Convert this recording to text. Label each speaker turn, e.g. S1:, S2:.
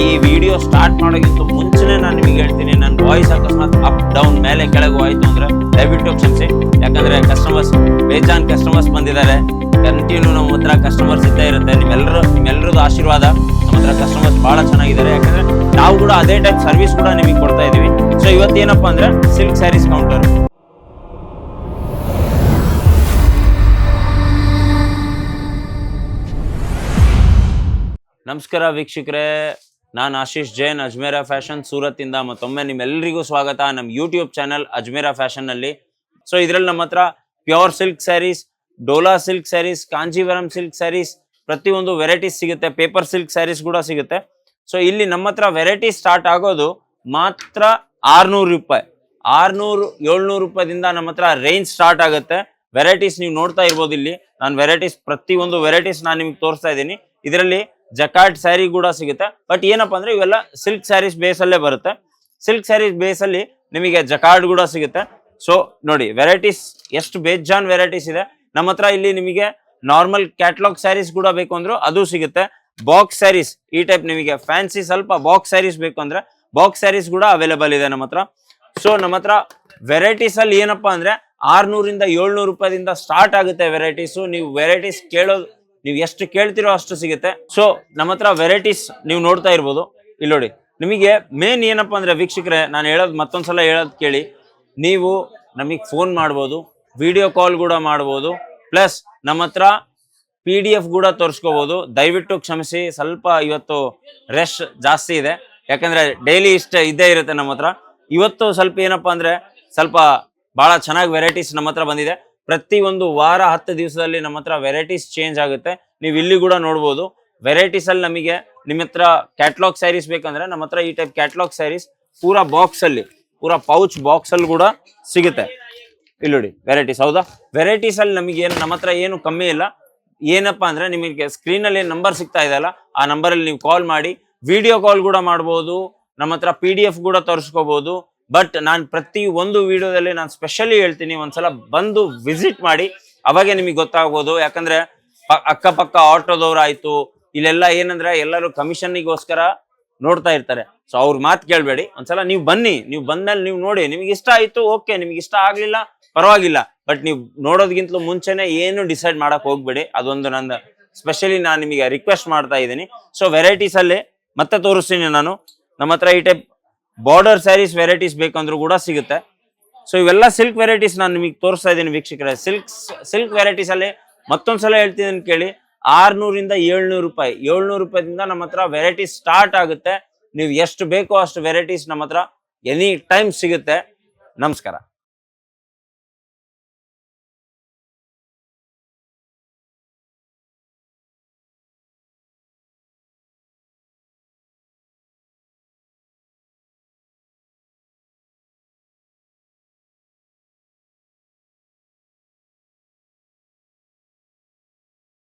S1: ಈ video start ಮಾಡೋಕ್ಕಿಂತ ಮುಂಚೆನೇ ನಾನು ನಿಮಗೆ ಹೇಳ್ತೀನಿ ನನ್ನ ವಾಯ್ಸ್ ಅಕಸ್ಮಾತ್ ಅಪ್ ಡೌನ್ ಮೇಲೆ ಕೆಳಗೆ ಹೋಯ್ತು ಅಂದ್ರೆ ದಯವಿಟ್ಟು ಕ್ಷಮಿಸಿ. ಯಾಕಂದ್ರೆ ಕಸ್ಟಮರ್ಸ್ ಬೇಜಾನ್ ಕಸ್ಟಮರ್ಸ್ ಬಂದಿದ್ದಾರೆ. ಕಂಟಿನ್ಯೂ ನಮ್ಮ ಹತ್ರ ಕಸ್ಟಮರ್ಸ್ ಇದ್ದೇ ಇರುತ್ತೆ. ನಿಮ್ಮೆಲ್ಲರೂ ನಿಮ್ಮೆಲ್ಲರದ್ದು ಆಶೀರ್ವಾದ ನಮ್ಮ ಹತ್ರ ಕಸ್ಟಮರ್ಸ್ ಬಹಳ ಚೆನ್ನಾಗಿದ್ದಾರೆ. ಯಾಕಂದ್ರೆ ನಾವು ಕೂಡ ಅದೇ ಟೈಪ್ ಸರ್ವಿಸ್ ಕೂಡ ನಿಮಗೆ ಕೊಡ್ತಾ ಇದೀವಿ ಸೊ ಇವತ್ತೇನಪ್ಪ ಅಂದ್ರೆ ಸಿಲ್ಕ್ ಸ್ಯಾರೀಸ್ ಕೌಂಟರ್ ನಮಸ್ಕಾರ ವೀಕ್ಷಕರೇ. ನಾನು ಆಶೀಶ್ ಜೈನ್, ಅಜ್ಮೇರಾ ಫ್ಯಾಷನ್ ಸೂರತ್ತಿಂದ ಮತ್ತೊಮ್ಮೆ ನಿಮ್ಮೆಲ್ಲರಿಗೂ ಸ್ವಾಗತ. ನಮ್ಮ ಯೂಟ್ಯೂಬ್ ಚಾನಲ್ ಅಜ್ಮೇರಾ ಫ್ಯಾಷನ್ನಲ್ಲಿ ಸೊ ಇದರಲ್ಲಿ ನಮ್ಮ ಹತ್ರ pure silk sarees Dola silk sarees Kanjeevaram silk sarees ಪ್ರತಿಯೊಂದು ವೆರೈಟೀಸ್ ಸಿಗುತ್ತೆ. ಪೇಪರ್ ಸಿಲ್ಕ್ ಸ್ಯಾರೀಸ್ ಕೂಡ ಸಿಗುತ್ತೆ. ಸೊ ಇಲ್ಲಿ ನಮ್ಮ ಹತ್ರ ವೆರೈಟಿ ಸ್ಟಾರ್ಟ್ ಆಗೋದು ಮಾತ್ರ ಆರ್ನೂರು ರೂಪಾಯಿ. ಆರ್ನೂರು, ಏಳ್ನೂರು ರೂಪಾಯಿದಿಂದ ನಮ್ಮ ಹತ್ರ ರೇಂಜ್ ಸ್ಟಾರ್ಟ್ ಆಗುತ್ತೆ. ವೆರೈಟೀಸ್ ನೀವು ನೋಡ್ತಾ ಇರ್ಬೋದು ಇಲ್ಲಿ. ನಾನು ವೆರೈಟೀಸ್ ಪ್ರತಿಯೊಂದು ವೆರೈಟೀಸ್ ನಾನು ನಿಮ್ಗೆ ತೋರಿಸ್ತಾ ಇದ್ದೀನಿ. ಇದರಲ್ಲಿ ಜಕಾಟ್ ಸ್ಯಾರಿ ಕೂಡ ಸಿಗುತ್ತೆ. ಬಟ್ ಏನಪ್ಪಾ ಅಂದ್ರೆ ಇವೆಲ್ಲ ಸಿಲ್ಕ್ ಸ್ಯಾರೀಸ್ ಬೇಸಲ್ಲೇ ಬರುತ್ತೆ. ಸಿಲ್ಕ್ ಸ್ಯಾರೀಸ್ ಬೇಸಲ್ಲಿ ನಿಮಗೆ ಜಕಾರ್ಡ್ ಕೂಡ ಸಿಗುತ್ತೆ. ಸೊ ನೋಡಿ ವೆರೈಟೀಸ್ ಎಷ್ಟು ಬೇಜಾನ್ ವೆರೈಟೀಸ್ ಇದೆ. ನಮ್ಮ ಹತ್ರ ಇಲ್ಲಿ ನಿಮಗೆ ನಾರ್ಮಲ್ ಕ್ಯಾಟ್ಲಾಗ್ ಸ್ಯಾರೀಸ್ ಕೂಡ ಬೇಕು ಅಂದ್ರೂ ಅದು ಸಿಗುತ್ತೆ. ಬಾಕ್ಸ್ ಸ್ಯಾರೀಸ್ ಈ ಟೈಪ್ ನಿಮಗೆ ಫ್ಯಾನ್ಸಿ ಸ್ವಲ್ಪ ಬಾಕ್ಸ್ ಸ್ಯಾರೀಸ್ ಬೇಕು ಅಂದ್ರೆ ಬಾಕ್ಸ್ ಸ್ಯಾರೀಸ್ ಕೂಡ ಅವೈಲೇಬಲ್ ಇದೆ ನಮ್ಮ ಹತ್ರ. ಸೊ ನಮ್ಮ ಹತ್ರ ವೆರೈಟೀಸ್ ಅಲ್ಲಿ ಏನಪ್ಪಾ ಅಂದ್ರೆ ಆರ್ನೂರಿಂದ ಏಳ್ನೂರು ರೂಪಾಯಿಂದ ಸ್ಟಾರ್ಟ್ ಆಗುತ್ತೆ ವೆರೈಟೀಸು ನೀವು ವೆರೈಟೀಸ್ ಕೇಳೋದು ನೀವು ಎಷ್ಟು ಕೇಳ್ತಿರೋ ಅಷ್ಟು ಸಿಗುತ್ತೆ. ಸೊ ನಮ್ಮ ಹತ್ರ ವೆರೈಟೀಸ್ ನೀವು ನೋಡ್ತಾ ಇರ್ಬೋದು. ಇಲ್ಲಿ ನೋಡಿ, ನಿಮಗೆ ಮೇನ್ ಏನಪ್ಪಾ ಅಂದ್ರೆ ವೀಕ್ಷಕರೇ, ನಾನು ಹೇಳೋದು ಮತ್ತೊಂದ್ಸಲ ಹೇಳೋದು ಕೇಳಿ. ನೀವು ನಮಗೆ ಫೋನ್ ಮಾಡ್ಬೋದು ವಿಡಿಯೋ ಕಾಲ್ ಕೂಡ ಮಾಡ್ಬೋದು ಪ್ಲಸ್ ನಮ್ಮ ಹತ್ರ ಪಿ ಡಿ ಎಫ್ ಕೂಡ ತೋರಿಸ್ಕೋಬೋದು. ದಯವಿಟ್ಟು ಕ್ಷಮಿಸಿ, ಸ್ವಲ್ಪ ಇವತ್ತು ರಶ್ ಜಾಸ್ತಿ ಇದೆ. ಯಾಕಂದ್ರೆ ಡೈಲಿ ಇಷ್ಟ ಇದ್ದೇ ಇರುತ್ತೆ ನಮ್ಮ ಹತ್ರ. ಇವತ್ತು ಸ್ವಲ್ಪ ಏನಪ್ಪಾ ಅಂದ್ರೆ ಸ್ವಲ್ಪ ಬಹಳ ಚೆನ್ನಾಗಿ ವೆರೈಟೀಸ್ ನಮ್ಮ ಹತ್ರ ಬಂದಿದೆ. ಪ್ರತಿ ಒಂದು ವಾರ ಹತ್ತು ದಿವಸದಲ್ಲಿ ನಮ್ಮ ಹತ್ರ ವೆರೈಟೀಸ್ ಚೇಂಜ್ ಆಗುತ್ತೆ. ನೀವು ಇಲ್ಲಿ ಕೂಡ ನೋಡ್ಬೋದು. ವೆರೈಟೀಸ್ ಅಲ್ಲಿ ನಮಗೆ ನಿಮ್ಮ ಹತ್ರ ಕ್ಯಾಟ್ಲಾಗ್ ಸ್ಯಾರೀಸ್ ಬೇಕಂದ್ರೆ ನಮ್ಮ ಹತ್ರ ಈ ಟೈಪ್ ಕ್ಯಾಟ್ಲಾಗ್ ಸ್ಯಾರೀಸ್ ಪೂರಾ ಬಾಕ್ಸ್ ಅಲ್ಲಿ, ಪೂರಾ ಪೌಚ್ ಬಾಕ್ಸ್ ಅಲ್ಲಿ ಕೂಡ ಸಿಗುತ್ತೆ. ಇಲ್ಲಿ ವೆರೈಟೀಸ್ ಹೌದಾ? ವೆರೈಟೀಸ್ ಅಲ್ಲಿ ನಮಗೆ ಏನು, ನಮ್ಮ ಹತ್ರ ಏನು ಕಮ್ಮಿ ಇಲ್ಲ. ಏನಪ್ಪಾ ಅಂದ್ರೆ ನಿಮಗೆ ಸ್ಕ್ರೀನ್ ಅಲ್ಲಿ ನಂಬರ್ ಸಿಗ್ತಾ ಇದೆ ಅಲ್ಲ, ಆ ನಂಬರ್ ಅಲ್ಲಿ ನೀವು ಕಾಲ್ ಮಾಡಿ ವಿಡಿಯೋ ಕಾಲ್ ಕೂಡ ಮಾಡ್ಬೋದು, ನಮ್ಮ ಹತ್ರ ಪಿ ಕೂಡ ತರಿಸ್ಕೋಬಹುದು ಬಟ್ ನಾನು ಪ್ರತಿ ಒಂದು ವಿಡಿಯೋದಲ್ಲಿ ನಾನು ಸ್ಪೆಷಲಿ ಹೇಳ್ತೀನಿ, ಒಂದ್ಸಲ ಬಂದು ವಿಸಿಟ್ ಮಾಡಿ. ಅವಾಗೆ ನಿಮಗೆ ಗೊತ್ತಾಗ್ಬೋದು ಯಾಕಂದ್ರೆ ಅಕ್ಕಪಕ್ಕ ಆಟೋದವ್ರು ಆಯ್ತು ಇಲ್ಲೆಲ್ಲ ಏನಂದ್ರೆ ಎಲ್ಲರೂ ಕಮಿಷನ್ಗೋಸ್ಕರ ನೋಡ್ತಾ ಇರ್ತಾರೆ. ಸೊ ಅವ್ರ ಮಾತು ಕೇಳಬೇಡಿ, ಒಂದ್ಸಲ ನೀವು ಬನ್ನಿ, ನೀವು ಬಂದ್ಮೇಲೆ ನೀವು ನೋಡಿ. ನಿಮಗೆ ಇಷ್ಟ ಆಯ್ತು, ಓಕೆ, ನಿಮ್ಗೆ ಇಷ್ಟ ಆಗ್ಲಿಲ್ಲ, ಪರವಾಗಿಲ್ಲ. ಬಟ್ ನೀವು ನೋಡೋದಕ್ಕಿಂತಲೂ ಮುಂಚೆನೆ ಏನು ಡಿಸೈಡ್ ಮಾಡಕ್ ಹೋಗ್ಬೇಡಿ. ಅದೊಂದು ನಂದು ಸ್ಪೆಷಲಿ ನಾನು ನಿಮಗೆ ರಿಕ್ವೆಸ್ಟ್ ಮಾಡ್ತಾ ಇದ್ದೀನಿ. ಸೊ ವೆರೈಟೀಸ್ ಅಲ್ಲಿ ಮತ್ತೆ ತೋರಿಸ್ತೀನಿ ನಾನು. ನಮ್ಮ ಹತ್ರ ಈ ಟೈಪ್ ಬಾರ್ಡರ್ ಸ್ಯಾರೀಸ್ ವೆರೈಟೀಸ್ ಬೇಕಂದ್ರೂ ಕೂಡ ಸಿಗುತ್ತೆ. ಸೊ ಇವೆಲ್ಲ ಸಿಲ್ಕ್ ವೆರೈಟೀಸ್ ನಾನು ನಿಮಗೆ ತೋರಿಸ್ತಾ ಇದ್ದೀನಿ ವೀಕ್ಷಕರೇ. ಸಿಲ್ಕ್ ಸಿಲ್ಕ್ ವೆರೈಟೀಸ್ ಅಲ್ಲಿ ಮತ್ತೊಂದ್ಸಲ ಹೇಳ್ತಿದ್ದೀನಿ ಕೇಳಿ, ಆರ್ನೂರಿಂದ ಏಳ್ನೂರು ರೂಪಾಯಿ, ಏಳ್ನೂರು ರೂಪಾಯಿಂದ ನಮ್ಮ ಹತ್ರ ವೆರೈಟೀಸ್ ಸ್ಟಾರ್ಟ್ ಆಗುತ್ತೆ. ನೀವು ಎಷ್ಟು ಬೇಕೋ ಅಷ್ಟು ವೆರೈಟೀಸ್ ನಮ್ಮ ಹತ್ರ ಎನಿ ಟೈಮ್ ಸಿಗುತ್ತೆ. ನಮಸ್ಕಾರ.